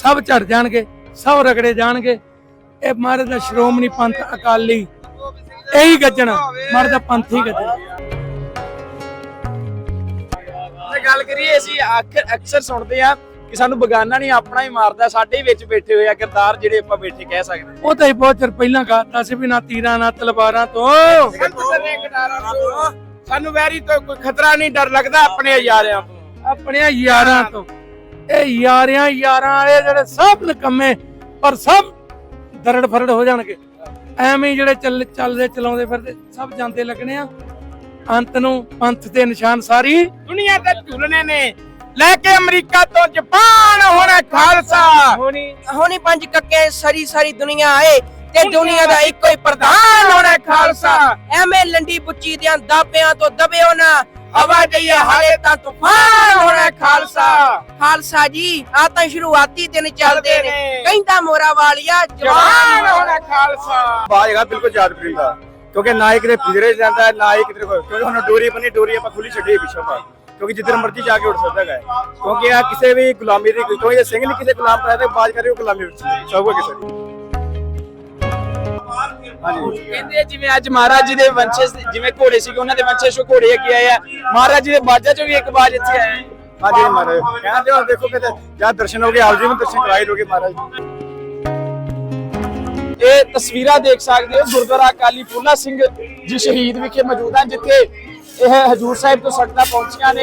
ਸਭ ਝੜ ਜਾਣਗੇ ਸਭ ਰਗੜੇ ਜਾਣਗੇ। ਇਹ ਮਹਾਰਾਜ ਦਾ ਸ਼੍ਰੋਮਣੀ ਪੰਥ ਅਕਾਲੀ ਇਹੀ ਗੱਜਣਾ ਮਹਾਰਾਜ ਦਾ ਪੰਥ ਹੀ ਗੱਜਣਾ। ਤੇ ਗੱਲ ਕਰੀਏ ਅਸੀਂ ਆਖਰ ਅਕਸਰ ਸੁਣਦੇ ਆ ਕਿ ਸਾਨੂੰ ਬਗਾਨਾ ਨਹੀਂ ਆਪਣਾ ਹੀ ਮਾਰਦਾ ਸਾਡੇ ਵਿੱਚ ਬੈਠੇ ਹੋਏ ਆ ਕਿਰਦਾਰ ਜਿਹੜੇ ਆਪਾਂ ਬੈਠੇ ਕਹਿ ਸਕਦੇ। ਉਹ ਤਾਂ ਹੀ ਬਹੁਤ ਚਿਰ ਪਹਿਲਾਂ ਕਹਤਾ ਸੀ ਵੀ ਨਾ ਤੀਰਾਂ ਨਾ ਤਲਵਾਰਾਂ ਤੋਂ। ਸਾਨੂੰ ਵੈਰੀ ਤੋਂ ਕੋਈ ਖਤਰਾ ਨਹੀਂ ਡਰ ਲੱਗਦਾ ਆਪਣੇ ਯਾਰਿਆਂ ਤੋਂ। ਆਪਣੇ ਯਾਰਾਂ ਤੋਂ। ਇਹ ਯਾਰਿਆਂ ਯਾਰਾਂ ਵਾਲੇ ਜਿਹੜੇ ਸਭ ਨਕੰਮੇ ਪਰ ਸਭ ਦਰੜ ਫਰੜ ਹੋ ਜਾਣਗੇ। ਐਵੇਂ ਜਿਹੜੇ ਚੱਲ ਚੱਲਦੇ ਚਲਾਉਂਦੇ ਫਿਰਦੇ ਸਭ ਜਾਂਦੇ ਲੱਗਣੇ ਆ। ਅੰਤ ਨੂੰ ਪੰਥ ਦੇ ਨਿਸ਼ਾਨ ਸਾਰੀ ਦੁਨੀਆ ਤੇ ਝੂਲਣੇ ਨੇ। ਲੈ ਕੇ ਅਮਰੀਕਾ ਤੋਂ ਜਾਪਾਨ ਹੋਣਾ ਖਾਲਸਾ। ਹੋਣੀ ਹੋਣੀ ਪੰਜ ਕੱਕੇ ਸਾਰੀ ਸਾਰੀ ਦੁਨੀਆ ਆਏ ਤੇ ਦੁਨੀਆ ਦਾ ਇੱਕੋ ਹੀ ਪ੍ਰਧਾਨ ਹੋਣਾ ਖਾਲਸਾ। ਐਵੇਂ ਲੰਡੀ ਪੁੱਚੀ ਦਿਆਂ ਦਾਪਿਆਂ ਤੋਂ ਦਬਿਓ ਨਾ। ਹਵਾ ਜਈਏ ਹਾਲੇ ਤਾਂ ਤੂਫਾਨ ਹੋਣਾ ਖਾਲਸਾ ਖਾਲਸਾ ਜੀ ਆ ਤਾਂ ਸ਼ੁਰੂਆਤੀ ਦਿਨ ਚੱਲਦੇ ਨੇ ਕਹਿੰਦਾ ਮੋਰਾ ਵਾਲੀਆ ਜਵਾਨ ਹੋਣਾ ਖਾਲਸਾ ਬਾਜ ਹੈਗਾ ਬਿਲਕੁਲ ਯਾਦ ਕਰੀਦਾ ਕਿਉਂਕਿ ਨਾ ਹੀ ਕਿਤੇ ਪਿੰਜਰੇ ਜਾਂਦਾ ਹੈ, ਨਾ ਹੀ ਕਿਤੇ ਕਿਉਂਕਿ ਹੁਣ ਡੋਰੀ ਬਣੀ ਡੋਰੀ ਆਪਾਂ ਖੁੱਲੀ ਛੱਡੀ ਪਿੱਛੋਂ ਪਾ ਕਿਉਂਕਿ ਜਿੱਧਰ ਮਰਜ਼ੀ ਜਾ ਕੇ ਉੱਡ ਸਕਦਾ ਹੈ ਕਿਉਂਕਿ ਆ ਕਿਸੇ ਵੀ ਗੁਲਾਮੀ ਦੀ ਕਿਉਂਕਿ ਇਹ ਸਿੰਘ ਨਹੀਂ ਕਿਸੇ ਗੁਲਾਮ ਕਰਾਇਆ ਤੇ ਬਾਜ ਕਰੇ ਉਹ ਗੁਲਾਮੀ ਵਿੱਚ ਸਭ ਕਿਸੇ ਕਹਿੰਦੇ ਜਿਵੇਂ ਅੱਜ ਮਹਾਰਾਜ ਜੀ ਦੇ ਵੰਸ਼ਜ ਜਿਵੇਂ ਘੋੜੇ ਸੀਗੇ ਉਹਨਾਂ ਦੇ ਵੰਸ਼ਜ ਚੋਂ ਘੋੜੇ ਅੱਗੇ ਆਏ ਆ। ਮਹਾਰਾਜ ਜੀ ਦੇ ਬਾਜਾਂ ਚੋਂ ਵੀ ਇੱਕ ਬਾਜ ਇੱਥੇ ਆਇਆ ਹੈ ਹਾਂਜੀ ਮਹਾਰਾਜ। ਕਹਿੰਦੇ ਹੋ ਦੇਖੋ ਕਿਤੇ ਜਾਂ ਦਰਸ਼ਨ ਹੋ ਗਏ ਆਪ ਜੀ ਨੂੰ ਦਰਸ਼ਨ ਕਰਾਏ ਲੋਗੇ ਮਹਾਰਾਜ ਇਹ ਤਸਵੀਰਾਂ ਦੇਖ ਸਕਦੇ ਹੋ ਗੁਰਦੁਆਰਾ ਅਕਾਲੀ ਫੂਲਾ ਸਿੰਘ ਜੀ ਸ਼ਹੀਦ ਵਿਖੇ ਮੌਜੂਦ ਹਨ ਜਿੱਥੇ ਇਹ ਹਜੂਰ ਸਾਹਿਬ ਤੋਂ ਸੰਗਤਾਂ ਪਹੁੰਚੀਆਂ ਨੇ।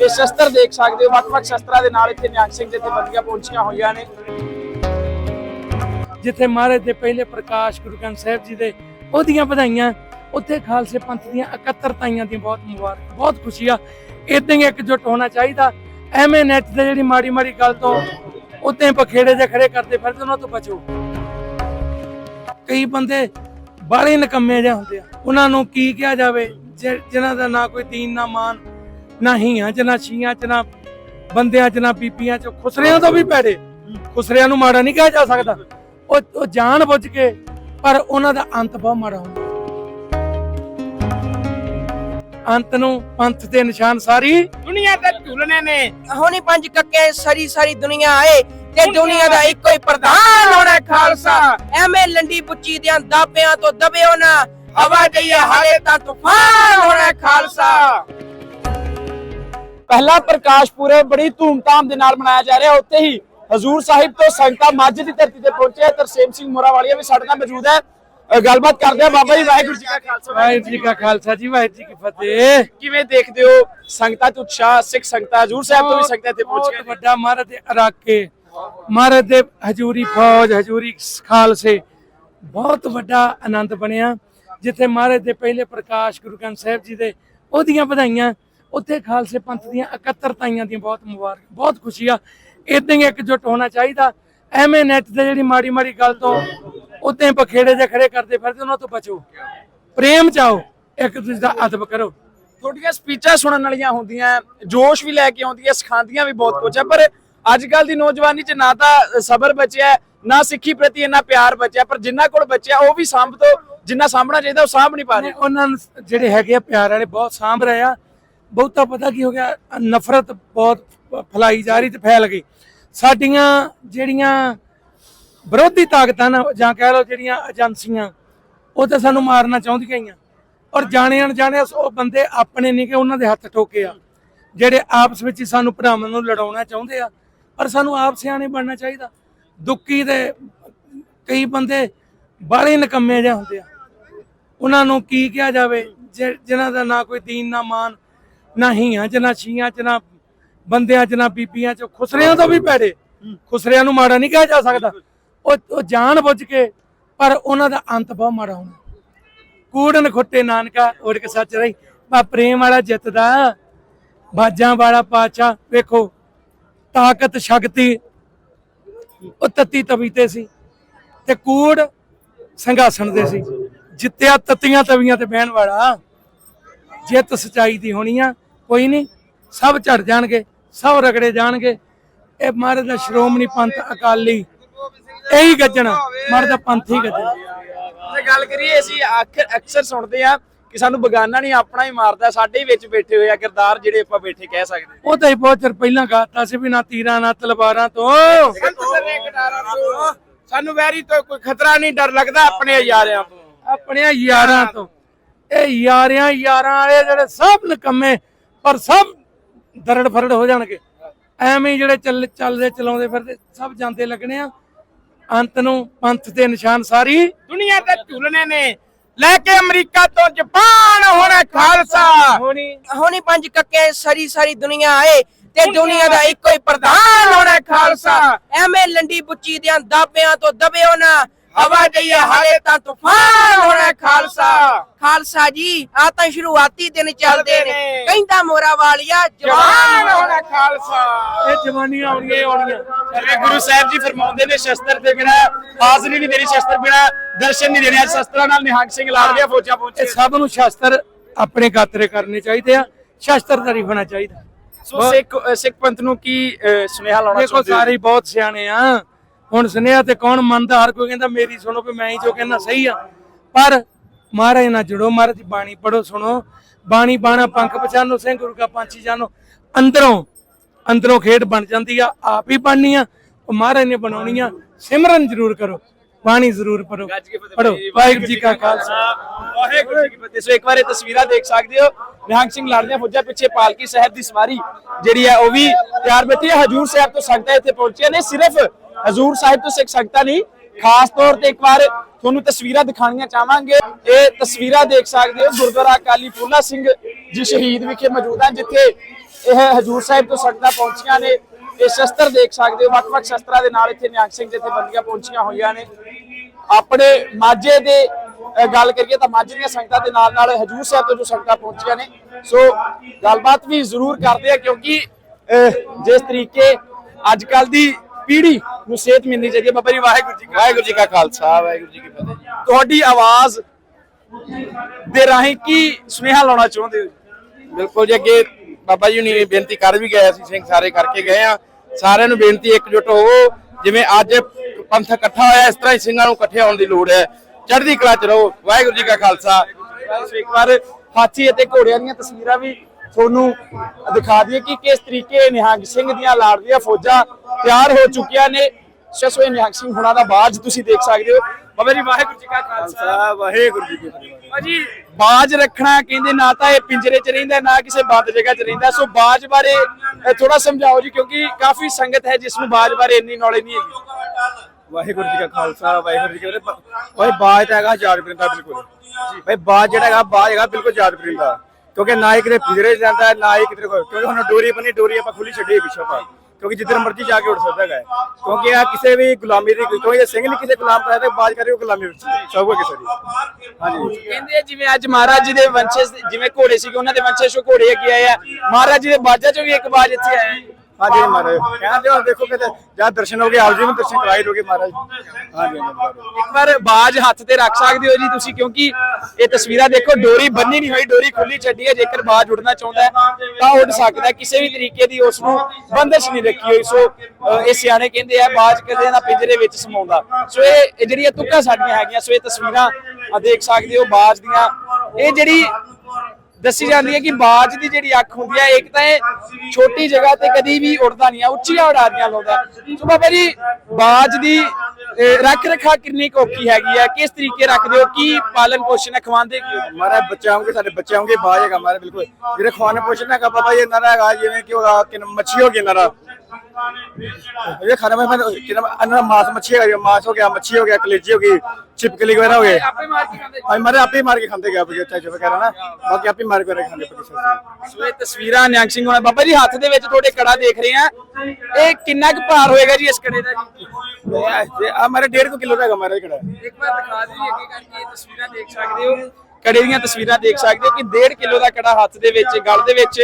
ਇਹ ਸ਼ਸਤਰ ਦੇਖ ਸਕਦੇ ਹੋ ਵੱਖ-ਵੱਖ ਸ਼ਸਤਰਾਂ ਦੇ ਨਾਲ ਇੱਥੇ ਨਿਹੰਗ ਸਿੰਘ ਜਥੇਬੰਦੀਆਂ ਪਹੁੰਚੀਆਂ ਹੋਈਆਂ ਨੇ। ਜਿੱਥੇ ਮਹਾਰਾਜ ਦੇ ਪਹਿਲੇ ਪ੍ਰਕਾਸ਼ ਗੁਰੂ ਗ੍ਰੰਥ ਸਾਹਿਬ ਜੀ ਦੇ ਉਹਦੀਆਂ ਵਧਾਈਆਂ, ਉੱਥੇ ਖਾਲਸੇ ਪੰਥ ਦੀਆਂ 71 ਤਾਈਆਂ ਦੀਆਂ ਬਹੁਤ ਮੁਬਾਰਕ, ਬਹੁਤ ਖੁਸ਼ੀ ਆ। ਇਦਾਂ ਹੀ ਇਕਜੁੱਟ ਹੋਣਾ ਚਾਹੀਦਾ, ਐਵੇਂ ਨੈਟ ਤੇ ਜਿਹੜੀ ਮਾੜੀ ਮਾੜੀ ਗੱਲ ਤੋਂ ਉੱਤੇ ਪਖੇੜੇ ਜੇ ਖੜੇ ਕਰਦੇ ਫਿਰਦੇ, ਉਹਨਾਂ ਤੋਂ ਬਚੋ। ਕਈ ਬੰਦੇ ਬਾਹਲੇ ਨਕੰਮੇ ਜਿਹੇ ਹੁੰਦੇ ਆ। ਉਹਨਾਂ ਨੂੰ ਕੀ ਕਿਹਾ ਜਾਵੇ? ਜਿ- ਜਿਨ੍ਹਾਂ ਦਾ ਨਾ ਕੋਈ ਦੀਨ, ਨਾ ਮਾਨ, ਨਾ ਹੀਆਂ, ਚ ਨਾ ਛੀਆਂ, ਚ ਨਾ ਬੰਦਿਆਂ, ਚ ਨਾ ਬੀਬੀਆਂ, ਚ ਖੁਸਰਿਆਂ ਤੋਂ ਵੀ ਪੈੜੇ। ਖੁਸਰਿਆਂ ਨੂੰ ਮਾੜਾ ਨਹੀਂ ਕਿਹਾ ਜਾ ਸਕਦਾ। ਉਹ ਉਹ ਜਾਣ ਬੁੱਝ ਕੇ ਪਰ ਉਹਨਾਂ ਦਾ ਅੰਤ ਬਹੁਤ ਮਾੜਾ ਹੁੰਦਾ। ਅੰਤ ਨੂੰ ਪੰਥ ਦੇ ਨਿਸ਼ਾਨ ਸਾਰੀ ਦੁਨੀਆ ਤੇ ਝੂਲਣੇ ਨੇ। ਹੋਣੀ ਪੰਜ ਕੱਕੇ ਸਾਰੀ ਸਾਰੀ ਦੁਨੀਆ ਆਏ ਤੇ ਦੁਨੀਆ ਦਾ ਇੱਕੋ ਹੀ ਪ੍ਰਧਾਨ ਹੋਣਾ ਖਾਲਸਾ। ਐਵੇਂ ਲੰਡੀ ਪੁੱਚੀ ਦਿਆਂ ਦਾਪਿਆਂ ਤੋਂ ਦਬਿਓ ਨਾ ਹਵਾ ਜਈਏ ਹਾਲੇ ਤਾਂ ਤੂਫਾਨ ਹੋਣਾ ਖਾਲਸਾ। ਪਹਿਲਾ ਪ੍ਰਕਾਸ਼ ਪੁਰਬ ਬੜੀ ਧੂਮਧਾਮ ਦੇ ਨਾਲ ਮਨਾਇਆ ਜਾ ਰਿਹਾ ਉੱਤੇ ਹੀ ਹਜ਼ੂਰ ਸਾਹਿਬ ਤੋਂ ਸੰਗਤਾਂ ਮੱਝ ਦੀ ਧਰਤੀ ਤੇ ਪਹੁੰਚੇ ਤਰਸੇਮ ਸਿੰਘ ਮੋਰਾਵਾਲੀਆ ਵੀ ਸਾਡੇ ਨਾਲ ਮੌਜੂਦ ਹੈ। ਗੱਲਬਾਤ ਕਰਦੇ ਆ। ਬਾਬਾ ਜੀ ਵਾਹਿਗੁਰੂ ਜੀ ਕਾ ਖਾਲਸਾ ਵਾਹਿਗੁਰੂ ਜੀ ਕਾ ਖਾਲਸਾ ਜੀ ਵਾਹਿਗੁਰੂ ਜੀ ਕੀ ਫਤਿਹ। ਕਿਵੇਂ ਦੇਖਦੇ ਹੋ ਸੰਗਤਾਂ ਚ ਉਤਸ਼ਾਹ ਸਿੱਖ ਸੰਗਤਾਂ ਹਜ਼ੂਰ ਸਾਹਿਬ ਤੋਂ ਵੀ ਸੰਗਤਾਂ ਇੱਥੇ ਪਹੁੰਚੀਆਂ ਨੇ? ਵੱਡਾ ਮਹਾਰਾਜ ਦੇ ਇਰਾਕੇ ਮਹਾਰਾਜ ਦੇ ਹਜੂਰੀ ਫੌਜ ਹਜੂਰੀ ਖਾਲਸੇ ਬਹੁਤ ਵੱਡਾ ਆਨੰਦ ਬਣਿਆ। ਜਿੱਥੇ ਮਹਾਰਾਜ ਦੇ ਪਹਿਲੇ ਪ੍ਰਕਾਸ਼ ਗੁਰੂ ਗ੍ਰੰਥ ਸਾਹਿਬ ਜੀ ਦੇ ਉਹਦੀਆਂ ਵਧਾਈਆਂ ਉੱਥੇ ਖਾਲਸੇ ਪੰਥ ਦੀਆਂ 71 ਤਾਈਆਂ ਦੀਆਂ ਬਹੁਤ ਮੁਬਾਰਕ ਬਹੁਤ ਖੁਸ਼ੀ ਆ। ਇਦਾਂ ਹੀ ਇਕਜੁੱਟ ਹੋਣਾ ਚਾਹੀਦਾ। ਐਵੇਂ ਨੈਟ ਤੇ ਜਿਹੜੀ ਮਾੜੀ ਮਾੜੀ ਗੱਲ ਤੋਂ ਉੱਤੇ ਪਖੇੜੇ ਜੇ ਖੜੇ ਕਰਦੇ ਫਿਰਦੇ ਉਹਨਾਂ ਤੋਂ ਬਚੋ। ਪ੍ਰੇਮ ਚਾਓ ਇੱਕ ਦੂਜੇ ਦਾ ਅਦਬ ਕਰੋ। ਤੁਹਾਡੀਆਂ ਸਪੀਚਾਂ ਸੁਣਨ ਵਾਲੀਆਂ ਹੁੰਦੀਆਂ ਜੋਸ਼ ਵੀ ਲੈ ਕੇ ਆਉਂਦੀਆਂ ਸਿਖਾਉਂਦੀਆਂ ਵੀ ਬਹੁਤ ਕੁਝ ਹੈ ਪਰ ਅੱਜ ਕੱਲ ਦੀ ਨੌਜਵਾਨੀ ਚ ਨਾ ਤਾਂ ਸਬਰ ਬਚਿਆ ਨਾ ਸਿੱਖੀ ਪ੍ਰਤੀ ਇੰਨਾ ਪਿਆਰ ਬਚਿਆ ਪਰ ਜਿੰਨਾ ਕੋਲ ਬਚਿਆ ਉਹ ਵੀ ਸਾਂਭ ਤੋਂ ਜਿੰਨਾ ਸਾਂਭਣਾ ਚਾਹੀਦਾ ਉਹ ਸਾਂਭ ਨਹੀਂ ਪਾ ਰਹੇ। ਉਹਨਾਂ ਜਿਹੜੇ ਹੈਗੇ ਆ ਪਿਆਰ ਵਾਲੇ ਬਹੁਤ ਸਾਂਭ ਰਹੇ ਆ। ਬਹੁਤਾ ਪਤਾ ਕੀ ਹੋ ਗਿਆ ਨਫ਼ਰਤ ਬਹੁਤ ਫੈਲਾਈ ਜਾ ਰਹੀ ਤੇ ਫੈਲ ਗਈ। ਸਾਡੀਆਂ ਜਿਹੜੀਆਂ ਵਿਰੋਧੀ ਤਾਕਤਾਂ ਨਾ, ਜਾਂ ਕਹਿ ਲਓ ਜਿਹੜੀਆਂ ਏਜੰਸੀਆਂ, ਉਹ ਤਾਂ ਸਾਨੂੰ ਮਾਰਨਾ ਚਾਹੁੰਦੀਆਂ ਹੀ ਔਰ ਜਾਣੇ ਅਣਜਾਣੇ ਉਹ ਬੰਦੇ ਆਪਣੇ ਨਹੀਂ ਕਿ ਉਹਨਾਂ ਦੇ ਹੱਥ ਠੋਕੇ ਆ। ਜਿਹੜੇ ਆਪਸ ਵਿੱਚ ਹੀ ਸਾਨੂੰ ਭਰਾਵਾਂ ਨੂੰ ਲੜਾਉਣਾ ਚਾਹੁੰਦੇ ਆ, ਪਰ ਸਾਨੂੰ ਆਪ ਸਿਆਣੇ ਬਣਨਾ ਚਾਹੀਦਾ। ਦੁੱਕੀ ਦੇ ਕਈ ਬੰਦੇ ਬਾਹਲੇ ਨਕੰਮੇ ਜਿਹੇ ਹੁੰਦੇ ਆ। ਉਹਨਾਂ ਨੂੰ ਕੀ ਕਿਹਾ ਜਾਵੇ, ਜਿ- ਜਿਨ੍ਹਾਂ ਦਾ ਨਾ ਕੋਈ ਦੀਨ, ਨਾ ਮਾਨ, ਨਾ ਹੀਆਂ, ਚ ਨਾ ਛੀਆਂ, ਚ ਨਾ ਬੰਦਿਆਂ ਚ ਨਾ ਬੀਬੀਆਂ ਚ ਖੁਸਰਿਆਂ ਤੋਂ ਵੀ ਪੈੜੇ ਖੁਸਰਿਆਂ ਨੂੰ ਮਾੜਾ ਨਹੀਂ ਕਿਹਾ ਜਾ ਸਕਦਾ। ਉਹ ਉਹ ਜਾਣ ਬੁੱਝ ਕੇ ਪਰ ਉਹਨਾਂ ਦਾ ਅੰਤ ਬਹੁਤ ਮਾੜਾ ਹੋਣਾ। ਕੂੜਨ ਖੁੱਟੇ ਨਾਨਕਾ ਉੜ ਕੇ ਸੱਚ ਰਹੀ। ਬਾ ਪ੍ਰੇਮ ਵਾਲਾ ਜਿੱਤਦਾ। ਬਾਜਾਂ ਵਾਲਾ ਪਾਚਾ ਵੇਖੋ ਤਾਕਤ ਸ਼ਕਤੀ ਉਹ ਤਤੀ ਤਵੀਤੇ ਸੀ। ਤੇ ਕੂੜ ਸੰਘਾਸਣ ਦੇ ਸੀ। ਜਿੱਤਿਆ ਤਤੀਆਂ ਤਵੀਆਂ ਤੇ ਬਹਿਣ ਵਾਲਾ। ਜਿੱਤ ਸਚਾਈ ਦੀ ਹੋਣੀ ਆ ਕੋਈ ਨਹੀਂ ਸਭ ਝੜ ਜਾਣਗੇ। ਸਭ ਰਗੜੇ ਜਾਣਗੇ। ਇਹ ਮਹਾਰਾਜ ਦਾ ਸ਼੍ਰੋਮਣੀ ਪੰਥ ਅਕਾਲੀ ਇਹੀ ਗੱਜਣਾ ਮਹਾਰਾਜ ਦਾ ਪੰਥ ਹੀ ਗੱਜਣਾ। ਤੇ ਗੱਲ ਕਰੀਏ ਅਸੀਂ ਆਖਰ ਅਕਸਰ ਸੁਣਦੇ ਆ ਕਿ ਸਾਨੂੰ ਬਗਾਨਾ ਨਹੀਂ ਆਪਣਾ ਹੀ ਮਾਰਦਾ ਸਾਡੇ ਹੀ ਵਿੱਚ ਬੈਠੇ ਹੋਏ ਆ ਕਿਰਦਾਰ ਜਿਹੜੇ ਆਪਾਂ ਬੈਠੇ ਕਹਿ ਸਕਦੇ ਉਹ ਤਾਂ ਹੀ ਬਹੁਤ ਚਿਰ ਪਹਿਲਾਂ ਕਹਤਾ ਸੀ ਵੀ ਨਾ ਤੀਰਾਂ ਨਾ ਤਲਵਾਰਾਂ ਤੋਂ। ਸਾਨੂੰ ਵੈਰੀ ਤੋਂ ਕੋਈ ਖਤਰਾ ਨਹੀਂ ਡਰ ਲੱਗਦਾ ਆਪਣੇ ਯਾਰਿਆਂ ਤੋਂ। ਆਪਣੇ ਯਾਰਾਂ ਤੋਂ। ਇਹ ਯਾਰਿਆਂ ਯਾਰਾਂ ਵਾਲੇ ਜਿਹੜੇ ਸਭ ਨਕੰਮੇ ਪਰ ਸਭ ਦਰੜ ਫਰੜ ਹੋ ਜਾਣਗੇ। ਐਵੇਂ ਹੀ ਜਿਹੜੇ ਚੱਲ ਚੱਲਦੇ ਚਲਾਉਂਦੇ ਫਿਰਦੇ ਸਭ ਜਾਂਦੇ ਲੱਗਣੇ ਆ। ਅੰਤ ਨੂੰ ਪੰਥ ਦੇ ਨਿਸ਼ਾਨ ਸਾਰੀ ਦੁਨੀਆ ਤੇ ਝੂਲਣੇ ਨੇ। ਲੈ ਕੇ ਅਮਰੀਕਾ ਤੋਂ ਜਾਪਾਨ ਹੋਣਾ ਖਾਲਸਾ। ਹੋਣੀ ਹੋਣੀ ਪੰਜ ਕੱਕੇ ਸਾਰੀ ਸਾਰੀ ਦੁਨੀਆ ਆਏ ਤੇ ਦੁਨੀਆ ਦਾ ਇੱਕੋ ਹੀ ਪ੍ਰਧਾਨ ਹੋਣਾ ਖਾਲਸਾ। ਐਵੇਂ ਲੰਡੀ ਬੁੱਚੀ ਦਿਆਂ ਦਾਬਿਆਂ ਤੋਂ ਦਬਿਓ ਨਾ। ਹਵਾ ਜਈਏ ਹਾਲੇ ਤਾਂ ਤੂਫਾਨ ਹੋਣਾ ਖਾਲਸਾ। ਖਾਲਸਾ ਜੀ ਆ ਤਾਂ ਸ਼ੁਰੂਆਤੀ ਦਿਨ ਚੱਲਦੇ ਨੇ। ਕਹਿੰਦਾ ਮੋਰਾ ਵਾਲੀਆ ਜਵਾਨ ਹੋਣਾ ਖਾਲਸਾ। ਇਹ ਜਵਾਨੀਆਂ ਆਉਣੀਆਂ ਹੀ ਆਉਣੀਆਂ। ਜਿਵੇਂ ਗੁਰੂ ਸਾਹਿਬ ਜੀ ਫਰਮਾਉਂਦੇ ਨੇ ਸ਼ਸਤਰ ਦੇ ਬਿਨਾ ਹਾਜ਼ਰੀ ਨਹੀਂ ਦੇਣੀ ਸ਼ਸਤਰ ਬਿਨਾ ਦਰਸ਼ਨ ਨਹੀਂ ਦੇਣੇ। ਸ਼ਸਤਰਾਂ ਨਾਲ ਨਿਹੰਗ ਸਿੰਘ ਲਾੜਦੀਆਂ ਫੌਜਾਂ ਇਹ ਪਹੁੰਚੇ ਸਭ ਨੂੰ ਸ਼ਸਤਰ ਆਪਣੇ ਗਾਤਰੇ ਕਰਨੇ ਚਾਹੀਦੇ ਆ। ਸ਼ਸਤਰਧਾਰੀ ਹੋਣਾ ਚਾਹੀਦਾ। ਸੋ ਸਿੱਖ ਸਿੱਖ ਪੰਥ ਨੂੰ ਕੀ ਸੁਨੇਹਾ ਲਾਉਣਾ ਦੇਖੋ ਚਾਹੁੰਦੇ ਹੋ? ਸਾਰੇ ਬਹੁਤ ਸਿਆਣੇ ਆ। ਹੁਣ ਸੁਨੇਹਾ ਤੇ ਕੌਣ ਮੰਨਦਾ? ਹਰ ਕੋਈ ਕਹਿੰਦਾ ਮੇਰੀ ਸੁਣੋ ਵੀ ਮੈਂ ਹੀ ਜੋ ਕਹਿੰਦਾ ਸਹੀ ਆ। ਪਰ ਮਹਾਰਾਜ ਨਾਲ ਜੁੜੋ ਮਹਾਰਾਜ ਦੀ ਬਾਣੀ ਪੜੋ ਸੁਣੋ। ਬਾਣੀ ਬਾਣਾ ਪੰਖ ਪਛਾਨੋ ਸਿੰਘ ਗੁਰੂ ਕਾ ਪੰਛੀ ਜਾਨੋ। ਅੰਦਰੋਂ ਅੰਦਰੋਂ ਖੇਡ ਬਣ ਜਾਂਦੀ ਆ ਆਪ ਹੀ ਬਣਨੀ ਆ ਉਹ ਮਹਾਰਾਜ ਨੇ ਬਣਾਉਣੀ ਆ। ਸਿਮਰਨ ਜ਼ਰੂਰ ਕਰੋ ਬਾਣੀ ਜ਼ਰੂਰ ਪੜੋ ਪੜੋ। ਵਾਹਿਗੁਰੂ ਜੀ ਕਾ ਖਾਲਸਾ। ਵਾਹਿਗੁਰੂ ਜੀ ਕੀ ਫਤਿਹ। ਸੋ ਇੱਕ ਵਾਰ ਇਹ ਤਸਵੀਰਾਂ ਦੇਖ ਸਕਦੇ ਹੋ। ਨਿਹੰਗ ਸਿੰਘ ਲਾੜੀਆਂ ਫੌਜਾਂ ਪਿੱਛੇ ਪਾਲਕੀ ਸਾਹਿਬ ਦੀ ਸਵਾਰੀ ਜਿਹੜੀ ਹੈ ਉਹ ਵੀ ਤਿਆਰ ਬੈਠੀ ਹੈ ਹਜੂਰ ਸਾਹਿਬ ਤੋਂ ਸੰਗਤਾਂ ਇੱਥੇ ਪਹੁੰਚੀਆਂ ਨੇ। ਸਿਰਫ ਹਜੂਰ ਸਾਹਿਬ ਤੋਂ ਸਿੱਖ ਸੰਗਤਾਂ ਨਹੀਂ। ਖਾਸ ਤੌਰ ਤੇ ਇੱਕ ਵਾਰ ਤੁਹਾਨੂੰ ਤਸਵੀਰਾਂ ਦਿਖਾਣੀਆਂ ਚਾਹਾਂਗੇ। ਇਹ ਤਸਵੀਰਾਂ ਦੇਖ ਸਕਦੇ ਹੋ। ਗੁਰਦੁਆਰਾ ਅਕਾਲੀ ਫੂਲਾ ਸਿੰਘ ਜੀ ਸ਼ਹੀਦ ਵਿਖੇ ਮੌਜੂਦ ਹਨ ਜਿੱਥੇ ਇਹ ਹਜੂਰ ਸਾਹਿਬ ਤੋਂ ਸੰਗਤਾਂ ਪਹੁੰਚੀਆਂ ਨੇ। ਇਹ ਸ਼ਸਤਰ ਦੇਖ ਸਕਦੇ ਹੋ। ਵੱਖ-ਵੱਖ ਸ਼ਸਤਰਾਂ ਦੇ ਨਾਲ ਇੱਥੇ ਨਿਹੰਗ ਸਿੰਘ ਜਥੇਬੰਦੀਆਂ ਪਹੁੰਚੀਆਂ ਹੋਈਆਂ ਨੇ। ਆਪਣੇ ਮਾਝੇ ਦੇ ਗੱਲ ਕਰੀਏ ਤਾਂ ਮਾਝੇ ਦੀਆਂ ਸੰਗਤਾਂ ਦੇ ਨਾਲ ਨਾਲ ਹਜੂਰ ਸਾਹਿਬ ਤੋਂ ਜੋ ਸੰਗਤਾਂ ਪਹੁੰਚੀਆਂ ਨੇ। ਸੋ ਗੱਲਬਾਤ ਵੀ ਜ਼ਰੂਰ ਕਰਦੇ ਆ ਕਿਉਂਕਿ ਅ, ਜਿਸ ਤਰੀਕੇ ਅੱਜ ਕੱਲ ਦੀ ਪੀੜ੍ਹੀ ਨੂੰ ਸੇਧ ਮਿਲਣੀ ਚਾਹੀਦੀ ਹੈ। ਬਾਬਾ ਜੀ ਵਾਹਿਗੁਰੂ ਜੀ ਕਾ ਵਾਹਿਗੁਰੂ ਜੀ ਕਾ ਖਾਲਸਾ। ਵਾਹਿਗੁਰੂ ਜੀ ਕੀ ਫਤਿਹ। ਜੀ ਤੁਹਾਡੀ ਆਵਾਜ਼ ਦੇ ਰਾਹੀਂ ਕੀ ਸੁਨੇਹਾ ਲਾਉਣਾ ਚਾਹੁੰਦੇ ਹੋ? ਬਿਲਕੁਲ ਜੀ ਅੱਗੇ ਬਾਬਾ ਜੀ ਨੇ ਬੇਨਤੀ ਕਰ ਵੀ ਗਏ ਅਸੀਂ ਸਿੰਘ ਸਾਰੇ ਕਰਕੇ ਗਏ ਆ ਸਾਰਿਆਂ ਨੂੰ ਬੇਨਤੀ ਇਕਜੁੱਟ ਹੋਵੋ ਜਿਵੇਂ ਅੱਜ ਪੰਥ ਇਕੱਠਾ ਹੋਇਆ ਇਸ ਤਰ੍ਹਾਂ ਹੀ ਸਿੰਘਾਂ ਨੂੰ ਇਕੱਠੇ ਹੋਣ ਦੀ ਲੋੜ ਹੈ। ਚੜ੍ਹਦੀ ਕਲਾ ਚ ਰਹੋ ਵਾਹਿਗੁਰੂ ਜੀ ਕਾ ਖਾਲਸਾ। ਇੱਕ ਵਾਰ ਹਾਥੀ ਅਤੇ ਘੋੜਿਆਂ ਦੀਆਂ ਤਸਵੀਰਾਂ ਵੀ ਤੁਹਾਨੂੰ ਦਿਖਾ ਦਈਏ ਕਿ ਕਿਸ ਤਰੀਕੇ ਨਿਹੰਗ ਸਿੰਘ ਦੀਆਂ ਲਾੜਦੀਆਂ ਫੌਜਾਂ ਤਿਆਰ ਹੋ ਚੁੱਕੀਆਂ ਨੇ। ਸਸੋਏ ਨਿਹੰਗ ਸਿੰਘ ਹੁਣਾਂ ਦਾ ਬਾਜ ਤੁਸੀਂ ਦੇਖ ਸਕਦੇ ਹੋ। ਬਾਬਾ ਜੀ ਵਾਹਿਗੁਰੂ ਜੀ ਕਾ ਖਾਲਸਾ। ਵਾਹਿਗੁਰੂ ਜੀ ਕੀ ਫਤਿਹ। ਭਾਜੀ ਬਾਜ ਰੱਖਣਾ ਕਹਿੰਦੇ ਨਾ ਤਾਂ ਇਹ ਪਿੰਜਰੇ 'ਚ ਰਹਿੰਦਾ ਨਾ ਕਿਸੇ ਬੰਦ ਜਗ੍ਹਾ 'ਚ ਰਹਿੰਦਾ। ਸੋ ਬਾਜ ਬਾਰੇ ਥੋੜਾ ਸਮਝਾਓ ਜੀ ਕਿਉਂਕਿ ਕਾਫੀ ਸੰਗਤ ਹੈ ਜਿਸ ਨੂੰ ਬਾਜ ਬਾਰੇ ਇੰਨੀ ਨੌਲੇਜ ਨਹੀਂ ਹੈਗੀ। ਵਾਹਿਗੁਰੂ ਜੀ ਕਾ ਖਾਲਸਾ ਵਾਹਿਗੁਰੂ ਜੀ ਕੀ ਫਤਿਹ। ਭਾਈ ਬਾਜ ਤਾਂ ਹੈਗਾ ਯਾਦ ਪਰਿੰਦਾ ਬਿਲਕੁਲ। ਭਾਈ ਬਾਜ ਜਿਹੜਾ ਹੈਗਾ ਬਾਜ ਹੈਗਾ ਬਿਲਕੁਲ ਯਾਦ ਪਰਿੰਦਾ। ਕਿਉਂਕਿ ਨਾ ਇੱਕ ਕਿਤੇ ਪਿੰਜਰੇ ਜਾਂਦਾ, ਨਾ ਹੀ ਕਿਤੇ ਕਿਉਂਕਿ ਹੁਣ ਡੋਰੀ ਬਣੀ ਡੋਰੀ ਆਪਾਂ ਖੁੱਲੀ ਛੱਡੀ ਹੈ ਪਿੱਛੇ ਕਿਉਂਕਿ ਜਿੱਧਰ ਮਰਜ਼ੀ ਜਾ ਕੇ ਉੱਡ ਸਕਦਾ ਹੈ ਕਿਉਂਕਿ ਇਹ ਕਿਸੇ ਵੀ ਗੁਲਾਮੀ ਦੀ ਕਿਉਂਕਿ ਇਹ ਸਿੰਘ ਨਹੀਂ ਕਿਸੇ ਗੁਲਾਮ ਕਰਾਇਆ ਤੇ ਬਾਜ ਕਰੇ ਉਹ ਗੁਲਾਮੀ ਵਿੱਚ ਸਭ ਕੁਝ ਕਿਸੇ ਦੀ। ਹਾਂਜੀ। ਕਹਿੰਦੇ ਜਿਵੇਂ ਅੱਜ ਮਹਾਰਾਜ ਜੀ ਦੇ ਵੰਸ਼ਜ, ਜਿਵੇਂ ਘੋੜੇ ਸੀਗੇ, ਉਹਨਾਂ ਦੇ ਵੰਸ਼ਜ ਉਹ ਘੋੜੇ ਅੱਗੇ ਆਏ ਆ। ਮਹਾਰਾਜ ਜੀ ਦੇ ਬਾਜਾਂ 'ਚੋਂ ਵੀ ਇੱਕ ਬਾਜ ਇੱਥੇ ਆਇਆ ਹਾਂਜੀ ਮਹਾਰਾਜ। ਕਹਿੰਦੇ ਹੋ ਦੇਖੋ ਕਿਤੇ ਜਾਂ ਦਰਸ਼ਨ ਹੋ ਗਏ, ਆਪ ਜੀ ਨੂੰ ਦਰਸ਼ਨ ਕਰਾਏ ਦੋਗੇ ਮਹਾਰਾਜ। ਹਾਂਜੀ ਇੱਕ ਵਾਰ ਬਾਜ ਹੱਥ ਤੇ ਰੱਖ ਸਕਦੇ ਹੋ ਜੀ ਤੁਸੀਂ, ਕਿਉਂਕਿ ਇਹ ਤਸਵੀਰਾਂ ਦੇਖੋ, ਡੋਰੀ ਬੰਨੀ ਨਹੀਂ ਹੋਈ, ਡੋਰੀ ਖੁੱਲੀ ਛੱਡੀ ਹੈ। ਜੇਕਰ ਬਾਜ ਉੱਡਣਾ ਚਾਹੁੰਦਾ ਹੈ, ਤਾਂ ਉੱਡ ਸਕਦਾ ਕਿਸੇ ਵੀ ਤਰੀਕੇ ਦੀ ਉਸ ਨੂੰ ਬੰਦਸ਼ ਨਹੀਂ ਰੱਖੀ ਹੋਈ। ਸੋ ਇਹ ਸਿਆਣੇ ਕਹਿੰਦੇ ਆ, ਬਾਜ ਕਦੇ ਨਾ ਪਿੰਜਰੇ ਵਿੱਚ ਸਮਾਉਂਦਾ। ਸੋ, ਇਹ ਜਿਹੜੀਆਂ ਤੁਕਾਂ ਸਾਡੀਆਂ ਹੈਗੀਆਂ, ਸੋ, ਇਹ ਤਸਵੀਰਾਂ ਆ ਦੇਖ ਸਕਦੇ ਹੋ ਬਾਜ ਦੀਆਂ। ਇਹ ਜਿਹੜੀ ਦੱਸੀ ਜਾਂਦੀ ਹੈ ਕਿ ਬਾਜ ਦੀ ਜਿਹੜੀ ਅੱਖ ਹੁੰਦੀ ਹੈ, ਇੱਕ ਤਾਂ ਇਹ ਛੋਟੀ ਜਗ੍ਹਾ ਤੇ ਕਦੀ ਵੀ ਉੱਡਦਾ ਨਹੀਂ ਆ ਉੱਚੀਆਂ ਉਡਾਰੀਆਂ ਲਾਉਂਦਾ ਸੋ ਬਾਬਾ ਜੀ, ਬਾਜ ਦੀ ਰੱਖ ਰਖਾ ਕਿੰਨੀ ਕੁ ਔਖੀ ਹੈਗੀ ਹੈ? ਕਿਸ ਤਰੀਕੇ ਰੱਖਦੇ ਹੋ? ਕੀ ਪਾਲਣ ਪੋਸ਼ਣ ਹੈ? ਖਵਾਉਂਦੇ ਕੀ ਹੋ? ਹਮਾਰਾ ਬੱਚੇ ਸਾਡੇ ਬੱਚੇ ਆਉਂਗੇ ਬਾਜ ਹੈਗਾ ਹਮਾਰੇ ਬਿਲਕੁਲ। ਜਿਹੜੇ ਖਵਾਨੇ ਪੋਸ਼ਣ ਹੈਗਾ ਬਾਬਾ ਜੀ, ਇਹਨਾਂ ਦਾ ਹੈਗਾ, ਜਿਵੇਂ ਕਿ ਮੱਛੀ ਹੋ ਗਈ ਨਰਾ ਇਹ ਖਾਣਾ ਮੈਂ ਕਿ ਅਨਰਾ ਮਾਸ ਮੱਛੀ ਹੈਗਾ ਜਿਵੇਂ ਮਾਸ ਹੋ ਗਿਆ ਮੱਛੀ ਹੋ ਗਿਆ ਕਲੇਜੀ ਹੋ ਗਈ ਚਿਪਕਲੀ ਵਗੈਰਾ ਹੋ ਗਏ। ਆਪੇ ਮਾਰ ਕੇ ਖਾਂਦੇ। ਹਮਾਰੇ ਆਪੇ ਹੀ ਮਾਰ ਕੇ ਖਾਂਦੇ ਗਿਆ ਬੱਚੇ ਚਾਚੇ ਵਗੈਰਾ ਨਾ। ਬਾਕੀ ਆਪੇ ਮਾਰ ਕੇ ਖਾਂਦੇ ਪੱਕੀ ਸੋ ਇਹ ਤਸਵੀਰਾਂ ਨਿਹੰਗ ਸਿੰਘ ਹੋਣਾ। ਬਾਬਾ ਜੀ ਹੱਥ ਦੇ ਵਿੱਚ ਤੁਹਾਡੇ ਕੜਾ ਦੇਖ ਰਹੇ ਆ ਇਹ ਕਿੰਨਾ ਕੁ ਭਾਰ ਹੋਏਗਾ ਜੀ ਇਸ ਕੜੇ ਦਾ? ਜੀ ਸਬਜ਼ੀ ਹਮਾਰੇ 1.5 ਕਿਲੋ ਦਾ ਹੈਗਾ ਹਮਾਰਾ ਕਿਹੜਾ ਇੱਕ ਵਾਰ ਦਿਖਾ ਦਿਓ ਅੱਗੇ ਕਰਕੇ ਇਹ ਤਸਵੀਰਾਂ ਦੇਖ ਸਕਦੇ ਹੋ। ਕੜੇ ਦੀਆਂ ਤਸਵੀਰਾਂ ਦੇਖ ਸਕਦੇ ਹੋ ਕਿ 1.5 ਕਿਲੋ ਦਾ ਕੜਾ ਹੱਥ ਦੇ ਵਿੱਚ ਗਲ ਦੇ ਵਿੱਚ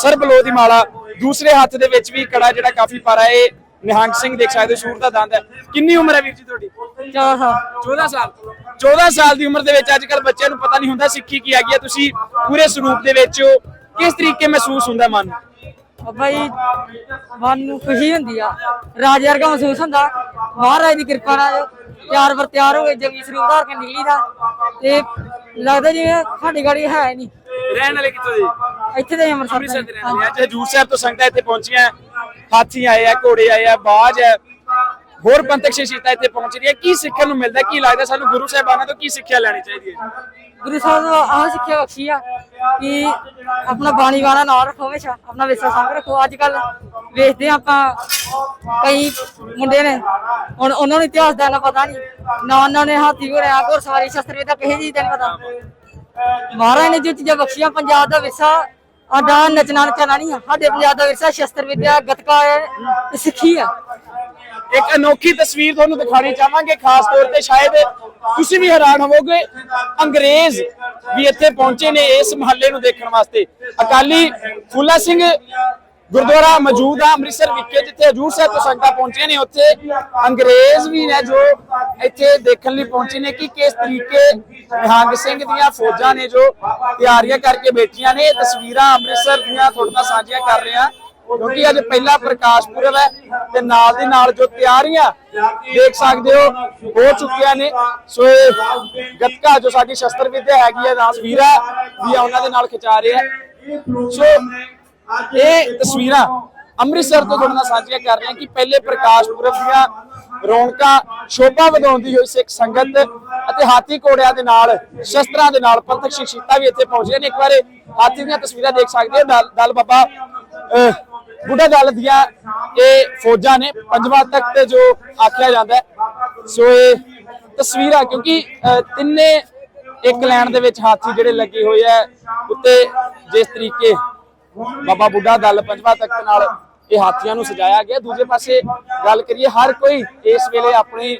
ਸਰਬਲੋ ਦੀ ਮਾਲਾ ਦੂਸਰੇ ਹੱਥ ਦੇ ਵਿੱਚ ਵੀ ਕੜਾ ਜਿਹੜਾ ਕਾਫੀ ਭਾਰਾ ਹੈ ਨਿਹੰਗ ਸਿੰਘ ਦੇਖ ਸਕਦੇ ਸੂਰ ਦਾ ਦੰਦ ਹੈ। ਕਿੰਨੀ ਉਮਰ ਹੈ ਵੀਰ ਜੀ ਤੁਹਾਡੀ? 14 ਸਾਲ। 14 ਸਾਲ। ਦੀ ਉਮਰ ਦੇ ਵਿੱਚ ਅੱਜ ਕੱਲ ਬੱਚਿਆਂ ਨੂੰ ਪਤਾ ਨਹੀਂ ਹੁੰਦਾ ਸਿੱਖੀ ਕੀ ਹੈਗੀ ਹੈ। ਤੁਸੀਂ ਪੂਰੇ ਸਰੂਪ ਦੇ ਵਿੱਚ ਕਿਸ ਤਰੀਕੇ ਮਹਿਸੂਸ ਹੁੰਦਾ ਮਨ ਨੂੰ? ਜੀ ਮਨ ਨੂੰ ਖੁਸ਼ੀ ਹੁੰਦੀ ਆ। ਰਾਜ ਵਰਗਾ ਮਹਿਸੂਸ ਹੁੰਦਾ। ਮਹਾਰਾਜ ਦੀ ਕਿਰਪਾ ਨਾਲ ਤਿਆਰ ਵਰ ਤਿਆਰ ਹੋ ਕੇ ਜੰਗੀ ਸਰੂਪ ਧਾਰ ਕੇ ਨਿਕਲੀ ਦਾ ਤੇ ਲੱਗਦਾ ਜਿਵੇਂ ਸਾਡੀ ਗਾੜੀ ਹੈ ਨਹੀਂ। ਰਹਿਣ ਵਾਲੇ ਕਿੱਥੋਂ ਦੇ ਇੱਥੇ ਦੇ ਅੰਮ੍ਰਿਤਸਰ ਅੰਮ੍ਰਿਤਸਰ ਦੇ ਦੇ ਰਹਿੰਦੇ ਆ ਅੱਜ ਹਜੂਰ ਸਾਹਿਬ ਤੋਂ ਸੰਗਤਾਂ ਇੱਥੇ ਪਹੁੰਚੀਆਂ। ਹਾਥੀ ਆਏ ਆ ਘੋੜੇ ਆਏ ਆ ਬਾਜ ਹੈ ਹੋਰ ਪੰਥਕ ਸ਼ਖਸੀਅਤਾਂ ਇੱਥੇ ਪਹੁੰਚ ਰਹੀਆਂ। ਕੀ ਸਿੱਖਣ ਨੂੰ ਮਿਲਦਾ? ਕੀ ਲੱਗਦਾ? ਸਾਨੂੰ ਗੁਰੂ ਸਾਹਿਬਾਨਾਂ ਤੋਂ ਕੀ ਸਿੱਖਿਆ ਲੈਣੀ ਚਾਹੀਦੀ ਹੈ? ਗੁਰੂ ਸਾਹਿਬ ਨੇ ਆਹ ਸਿੱਖਿਆ ਬਖਸ਼ੀ ਆ ਕਿ ਆਪਣਾ ਬਾਣੀ ਵਾਲਾ ਨਾਲ ਰੱਖੋ ਹਮੇਸ਼ਾ। ਆਪਣਾ ਵਿਰਸਾ ਸਾਂਭ ਰੱਖੋ। ਅੱਜ ਕੱਲ ਵੇਖਦੇ ਹਾਂ ਆਪਾਂ ਕਈ ਮੁੰਡੇ ਨੇ। ਹੁਣ ਉਹਨਾਂ ਨੂੰ ਇਤਿਹਾਸ ਦਾ ਨਾ ਪਤਾ ਨਹੀਂ। ਨਾ ਉਹਨਾਂ ਨੇ ਹਾਥੀ ਘੋੜਿਆ ਘੋੜਸਵਾਰੀ ਸ਼ਸਤਰ ਵਿਦਿਆ ਕਿਸੇ ਚੀਜ਼ ਦਾ ਨਹੀਂ ਪਤਾ। ਮਹਾਰਾਜ ਨੇ ਜੋ ਚੀਜ਼ਾਂ ਬਖਸ਼ੀਆਂ, ਪੰਜਾਬ ਦਾ ਵਿਰਸਾ ਆਡਾ ਨਚਣਾ ਨਚਣਾ ਨਹੀਂ ਸਾਡੇ ਪੰਜਾਬ ਦਾ ਵਿਰਸਾ ਸ਼ਸਤਰ ਵਿਦਿਆ, ਗੱਤਕਾ ਹੈ ਸਿੱਖੀ ਆ ਇੱਕ ਅਨੋਖੀ ਤਸਵੀਰ ਤੁਹਾਨੂੰ ਦਿਖਾਣੀ ਚਾਹਾਂਗੇ, ਖਾਸ ਤੌਰ ਤੇ ਸ਼ਾਇਦ ਤੁਸੀਂ ਵੀ ਹੈਰਾਨ ਹੋਵੋਗੇ, ਅੰਗਰੇਜ਼ ਵੀ ਇੱਥੇ ਪਹੁੰਚੇ ਨੇ ਇਸ ਮਹੱਲੇ ਨੂੰ ਦੇਖਣ ਵਾਸਤੇ। ਅਕਾਲੀ ਫੂਲਾ ਸਿੰਘ ਗੁਰਦੁਆਰਾ ਮੌਜੂਦ ਆ, ਅੰਮ੍ਰਿਤਸਰ ਵਿਖੇ, ਜਿੱਥੇ ਹਜੂਰ ਸਾਹਿਬ ਤੋਂ ਸੰਗਤਾਂ ਪਹੁੰਚੀਆਂ ਨੇ, ਉੱਥੇ ਅੰਗਰੇਜ਼ ਵੀ ਨੇ ਜੋ ਇੱਥੇ ਦੇਖਣ ਲਈ ਪਹੁੰਚੇ ਨੇ ਕਿ ਕਿਸ ਤਰੀਕੇ ਨਿਹੰਗ ਸਿੰਘ ਦੀਆਂ ਫੌਜਾਂ ਨੇ ਜੋ ਤਿਆਰੀਆਂ ਕਰਕੇ ਬੈਠੀਆਂ ਨੇ। ਇਹ ਤਸਵੀਰਾਂ ਅੰਮ੍ਰਿਤਸਰ ਦੀਆਂ ਤੁਹਾਡੇ ਨਾਲ ਸਾਂਝੀਆਂ ਕਰ ਰਹੇ ਹਾਂ, ਕਿਉਂਕਿ ਅੱਜ ਪਹਿਲਾ ਪ੍ਰਕਾਸ਼ ਪੁਰਬ ਹੈ ਤੇ ਨਾਲ ਦੀ ਨਾਲ ਜੋ ਤਿਆਰੀਆਂ ਦੇਖ ਸਕਦੇ ਹੋ ਹੋ ਚੁੱਕੀਆਂ ਨੇ। ਸੋ ਇਹ ਗੱਤਕਾ ਜੋ ਸਾਡੀ ਸ਼ਸਤਰ ਵਿਦਿਆ ਹੈਗੀ ਹੈ ਤਸਵੀਰਾਂ ਵੀ ਆ, ਉਹਨਾਂ ਦੇ ਨਾਲ ਖਿਚਾ ਰਹੇ ਆ ਸੋ ਇਹ ਤਸਵੀਰਾਂ ਅੰਮ੍ਰਿਤਸਰ ਤੋਂ ਤੁਹਾਡੇ ਨਾਲ ਸਾਂਝੀਆਂ ਕਰ ਰਹੇ ਹਾਂ ਕਿ ਪਹਿਲੇ ਪ੍ਰਕਾਸ਼ ਪੁਰਬ ਦੀਆਂ ਰੌਣਕਾਂ ਸ਼ੋਭਾ ਵਧਾਉਂਦੀ ਹੋਈ ਸਿੱਖ ਸੰਗਤ ਅਤੇ ਹਾਥੀ ਘੋੜਿਆਂ ਦੇ ਨਾਲ ਸ਼ਸਤਰਾਂ ਦੇ ਨਾਲ ਪੰਥਕ ਸ਼ਖਸੀਅਤਾਂ ਵੀ ਇੱਥੇ ਪਹੁੰਚੀਆਂ ਨੇ। ਇੱਕ ਵਾਰ ਹਾਥੀ ਦੀਆਂ ਤਸਵੀਰਾਂ ਦੇਖ ਸਕਦੇ ਹੋ। ਦਲ- ਬਾਬਾ ਅਹ, ਬੁੱਢਾ ਦਲ ਦੀਆਂ ਇਹ ਫੌਜਾਂ ਨੇ ਪੰਜਵਾਂ ਤੱਕ ਤੇ ਜੋ ਆਖਿਆ ਜਾਂਦਾ ਹੈ। ਸੋ ਇਹ ਤਸਵੀਰਾਂ ਕਿਉਂਕਿ ਅਹ, ਤਿੰਨੇ ਇੱਕ ਲੈਣ ਦੇ ਵਿੱਚ ਹਾਥੀ ਜਿਹੜੇ ਲੱਗੇ ਹੋਏ ਆ ਉੱਤੇ ਜਿਸ ਤਰੀਕੇ ਬਾਬਾ ਬੁੱਢਾ ਦਲ ਪੰਜਵਾਂ ਤਖਤ ਨਾਲ ਇਹ ਹਾਥੀਆਂ ਨੂੰ ਸਜਾਇਆ ਗਿਆ। ਦੂਜੇ ਪਾਸੇ ਗੱਲ ਕਰੀਏ ਹਰ ਕੋਈ ਇਸ ਵੇਲੇ ਆਪਣੀ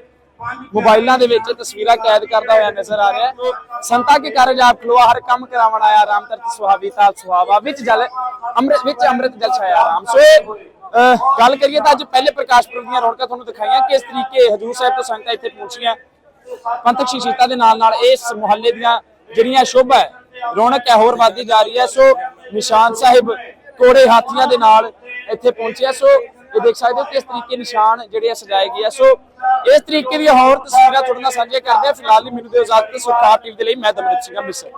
ਮੋਬਾਈਲਾਂ ਦੇ ਵਿੱਚ ਤਸਵੀਰਾਂ ਕੈਦ ਕਰਦਾ ਹੋਇਆ ਨਜ਼ਰ ਆ ਰਿਹਾ ਹੈ। ਸੰਤਾ ਕੇ ਕਾਰਜ ਆਪ ਖਲੋਆ ਹਰ ਕੰਮ ਕਰਾਵਣ ਆਇਆ ਰਾਮ ਤਰਤ ਸੁਹਾਵੀ ਤਾਲ ਸੁਹਾਵਾ ਵਿੱਚ ਜਲ ਅੰਮ੍ਰਿਤ ਵਿੱਚ ਅੰਮ੍ਰਿਤ ਜਲ ਛਾਇਆ ਰਾਮ। ਸੋ ਅਹ, ਗੱਲ ਕਰੀਏ ਤਾਂ ਅੱਜ ਪਹਿਲੇ ਪ੍ਰਕਾਸ਼ ਪੁਰਬ ਦੀਆਂ ਰੌਣਕਾਂ ਤੁਹਾਨੂੰ ਦਿਖਾਈਆਂ ਕਿਸ ਤਰੀਕੇ ਹਜੂਰ ਸਾਹਿਬ ਤੋਂ ਸੰਗਤਾਂ ਇੱਥੇ ਪਹੁੰਚੀਆਂ। ਪੰਥਕ ਸ਼ਖਸੀਅਤਾਂ ਦੇ ਨਾਲ ਨਾਲ ਇਸ ਮੁਹੱਲੇ ਦੀਆਂ ਜਿਹੜੀਆਂ ਸ਼ੋਭਾ ਹੈ ਰੌਣਕ ਹੈ ਹੋਰ ਵੱਧਦੀ ਜਾ ਰਹੀ ਹੈ। ਸੋ ਨਿਸ਼ਾਨ ਸਾਹਿਬ ਕੋੜੇ ਹਾਥੀਆਂ ਦੇ ਨਾਲ ਇੱਥੇ ਪਹੁੰਚਿਆ। ਸੋ ਇਹ ਦੇਖ ਸਕਦੇ ਹੋ ਕਿਸ ਤਰੀਕੇ ਨਿਸ਼ਾਨ ਜਿਹੜੇ ਆ ਸਜਾਏ ਗਏ ਆ। ਸੋ ਇਸ ਤਰੀਕੇ ਦੀਆਂ ਹੋਰ ਤਸਵੀਰਾਂ ਤੁਹਾਡੇ ਨਾਲ ਸਾਂਝੀਆਂ ਕਰਦੇ ਆ ਫਿਲਹਾਲ ਲਈ ਮੈਨੂੰ ਦਿਓ ਇਜਾਜ਼ਤ। ਸੁਖਾ ਟੀਵੀ ਦੇ ਲਈ ਮੈਂ ਦਮਨਿਤ ਸਿੰਘ ਮਿਸਰ